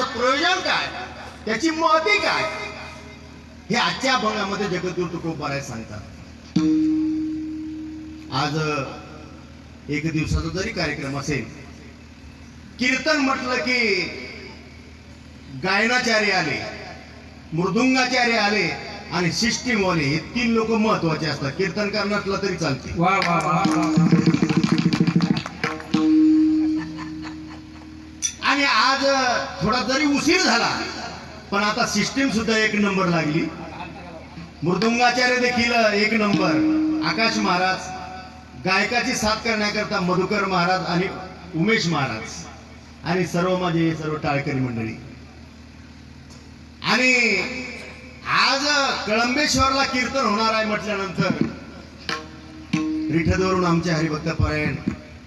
त्याचं प्रयोजन काय? त्याची महती काय? हे आजच्या अभंगामध्ये जगद्गुरु तुकोबाराय सांगतात. आज एक दिवसाचा जरी कार्यक्रम असेल कीर्तन म्हटलं की गायनाचार्य आले मृदुंगाचार्य आले आणि सिस्टीम वाले हे तीन लोक महत्त्वाचे असतात. कीर्तनकार करण्यातलं तरी चालते. आज थोडा जरी उशीर झाला पण आता सिस्टीम सुद्धा एक नंबर लागली. मृदुंगाचार्य देखील एक नंबर आकाश महाराज गायकाची साथ करण्याकरता मधुकर महाराज आणि उमेश महाराज आणि सर्व माझे सर्व टाळकरी मंडळी. आणि आज कळंबेश्वरला कीर्तन होणार आहे म्हटल्यानंतर रिठदवरून आमचे हरिभक्त परायण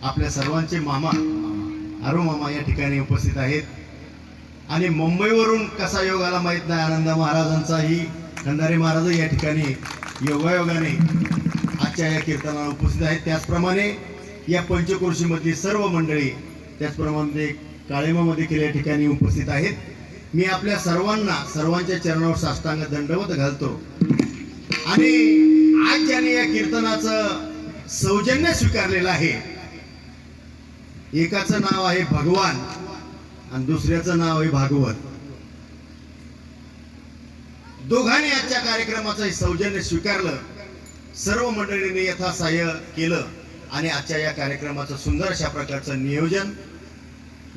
आपल्या सर्वांचे मामा मामा या ठिकाणी उपस्थित आहेत. आणि मुंबईवरून कसा योग आला माहीत नाही. आनंद महाराजांचाही खंडारे महाराज या ठिकाणी योगायोगाने आजच्या या कीर्तनाला उपस्थित आहेत. त्याचप्रमाणे या पंचक्रोशीमधली सर्व मंडळी त्याचप्रमाणे काळेमामध्ये केल्या या ठिकाणी उपस्थित आहेत. मी आपल्या सर्वांना सर्वांच्या चरणावर साष्टांग दंडवत घालतो. आणि आज ज्याने या कीर्तनाचं सौजन्य स्वीकारलेलं आहे एकाचं नाव आहे भगवान आणि दुसऱ्याचं नाव आहे भागवत. दोघांनी आजच्या कार्यक्रमाचं सौजन्य स्वीकारलं. सर्व मंडळींनी यथासाह्य केलं आणि आजच्या या कार्यक्रमाचं सुंदर अशा प्रकारचं नियोजन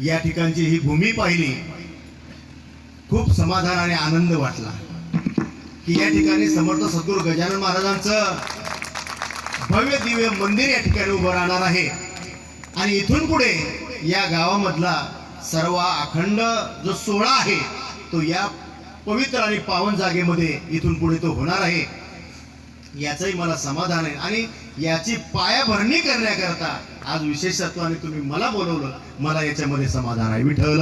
या ठिकाणची ही भूमी पाहिली. खूप समाधान आणि आनंद वाटला. की या ठिकाणी समर्थ सद्गुरू गजानन महाराजांचं भव्य दिव्य मंदिर या ठिकाणी उभं राहणार आहे. आणि इथून पुढे या गावामधला सर्व अखंड जो सोहळा आहे तो या पवित्र आणि पावन जागेमध्ये इथून पुढे तो होणार आहे. याचंही मला समाधान आहे. आणि याची पायाभरणी करण्याकरता आज विशेषत्वाने तुम्ही मला बोलवलं. मला याच्यामध्ये समाधान आहे. विठ्ठल.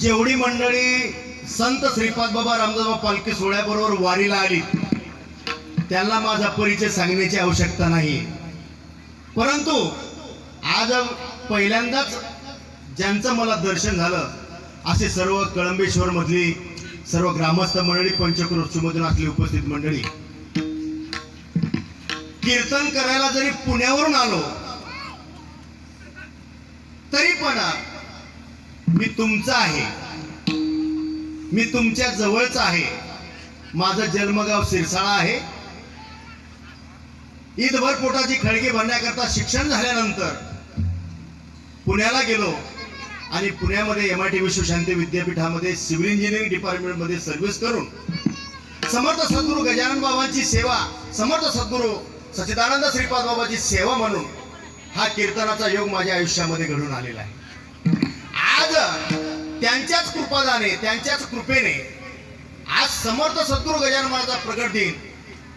जेवढी मंडळी संत श्रीपाद बाबा रामदासबाबा पालखी सोहळ्याबरोबर वारीला आली त्यांना माझा परिचय सांगण्याची आवश्यकता नाही. परंतु आज पहिल्यांदाच ज्यांचं मला दर्शन झालं असे सर्व कळंबेश्वर मधली सर्व ग्रामस्थ मंडळी पंचक्रोशीमधून असली उपस्थित मंडळी. कीर्तन करायला जरी पुण्यावरून आलो तरी पण मी तुमचा आहे. मी तुमच्या जवळचा आहे. माझं जन्मगाव सिरसाळा आहे. ईदभर पोटाची खळगी भरण्याकरता शिक्षण झाल्यानंतर पुण्याला गेलो आणि पुण्यामध्ये एम आय टी विश्वशांती विद्यापीठामध्ये सिव्हिल इंजिनिअरिंग डिपार्टमेंटमध्ये सर्व्हिस करून समर्थ सद्गुरू गजानन बाबांची सेवा समर्थ सद्गुरू सच्चिदानंद श्रीपाद बाबाची सेवा म्हणून हा कीर्तनाचा योग माझ्या आयुष्यामध्ये घडून आलेला आहे. कारण त्यांच्याच कृपादाने त्यांच्याच कृपेने आज समर्थ सद्गुरू गजान महाराजा प्रकट दिन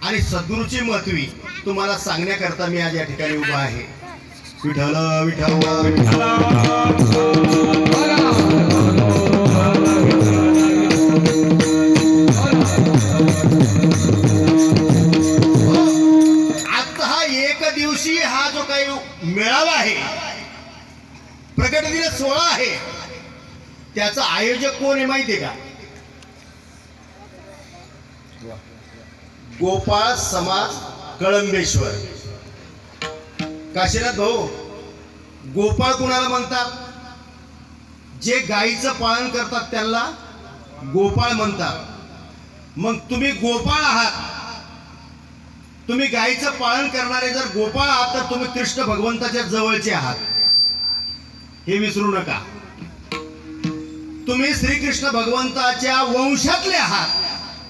आणि सद्गुरूची महत्वी तुम्हाला सांगण्याकरता मी आज या ठिकाणी उभा आहे. विठ्ठल आता हा एक दिवशी हा जो काही मेळावा आहे प्रकट दिन सोहळा आहे त्याच आयोजक कोण आहे माहितीये का? गोपाळ समाज कळंबेश्वर. काशीनाथ भाऊ गोपाळ कुणाला म्हणतात? जे गायीचं पालन करतात त्यांना गोपाळ म्हणतात. मग तुम्ही गोपाळ आहात. तुम्ही गायीचं पालन करणारे जर गोपाळ आहात तर तुम्ही कृष्ण भगवंताच्या जवळचे आहात. हे विसरू नका. तुम्ही श्रीकृष्ण भगवंताच्या वंशातले आहात.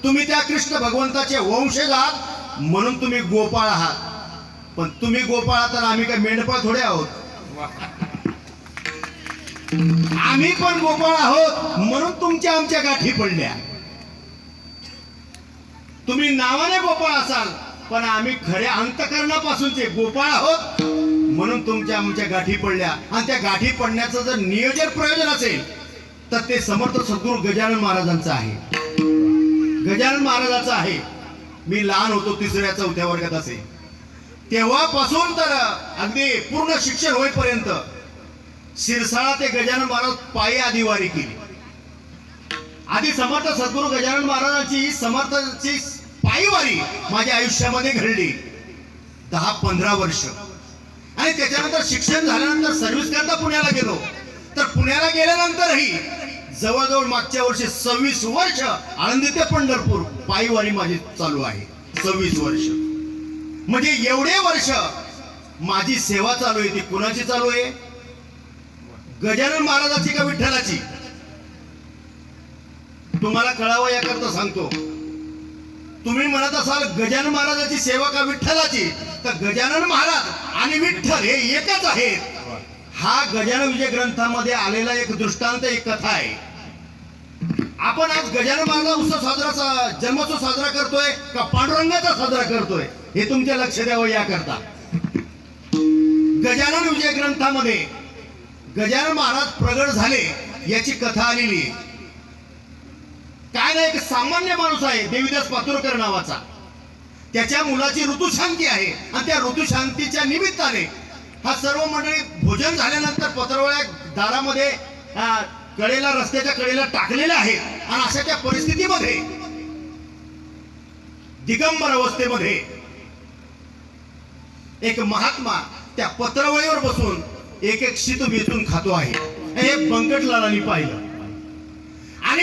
तुम्ही त्या कृष्ण भगवंताचे वंशज आहात म्हणून तुम्ही गोपाळ आहात. पण तुम्ही गोपाळ आहात तर आम्ही काय मेंढपाळ थोडे आहोत. आम्ही पण गोपाळ आहोत म्हणून तुमच्या आमच्या गाठी पडल्या. तुम्ही नावाने गोपाळ असाल पण आम्ही खऱ्या अंतकरणापासूनचे गोपाळ आहोत म्हणून तुमच्या आमच्या गाठी पडल्या. आणि त्या गाठी पडण्याचं जर नियोजन प्रयोजन असेल तर ते समर्थ सद्गुरू गजानन महाराजांचं आहे. गजानन महाराजाचं आहे. मी लहान होतो तिसऱ्या चौथ्या वर्गात असे. तेव्हापासून तर अगदी पूर्ण शिक्षण होईपर्यंत शिरसाळा ते गजानन महाराज पायी आदिवारी केली. आधी समर्थ सद्गुरू गजानन महाराजांची समर्थची पायीवारी माझ्या आयुष्यामध्ये घडली. दहा पंधरा वर्ष. आणि त्याच्यानंतर शिक्षण झाल्यानंतर सर्व्हिस करता पुण्याला गेलो. तर पुण्याला गेल्यानंतरही जवळजवळ मागच्या वर्षी सव्वीस वर्ष आनंदी ते पंढरपूर पायीवारी माझी चालू आहे. सव्वीस वर्ष. म्हणजे एवढे वर्ष माझी सेवा चालू आहे ती कुणाची चालू आहे? गजानन महाराजाची का विठ्ठलाची? तुम्हाला कळावं याकरता सांगतो. तुम्ही म्हणत असाल गजानन महाराजाची सेवा का विठ्ठलाची? तर गजानन महाराज आणि विठ्ठल हे एकच आहेत. हा गजानन विजय ग्रंथामध्ये आलेला एक दृष्टांत एक कथा आहे. आपण आज गजानन महाराज उत्सव साजरा जन्मोत्सव साजरा करतोय का पांडुरंगाचा साजरा करतोय हे तुमच्या लक्ष द्यावं याकरता. गजानन विजय ग्रंथामध्ये गजानन महाराज प्रगट झाले याची कथा आलेली आहे. काय नाही एक सामान्य माणूस आहे देवीदास पातुरकर नावाचा. त्याच्या मुलाची ऋतुशांती आहे आणि त्या ऋतुशांतीच्या निमित्ताने हा सर्व मंडळी भोजन झाल्यानंतर पत्रवळ्या दारामध्ये कडेला रस्त्याच्या कडेला टाकलेल्या आहेत. आणि अशा त्या परिस्थितीमध्ये दिगंबर अवस्थेमध्ये एक महात्मा त्या पत्रवळीवर बसून एक एक शीत वेचून खातो आहे. हे बंकटलालांनी पाहिलं.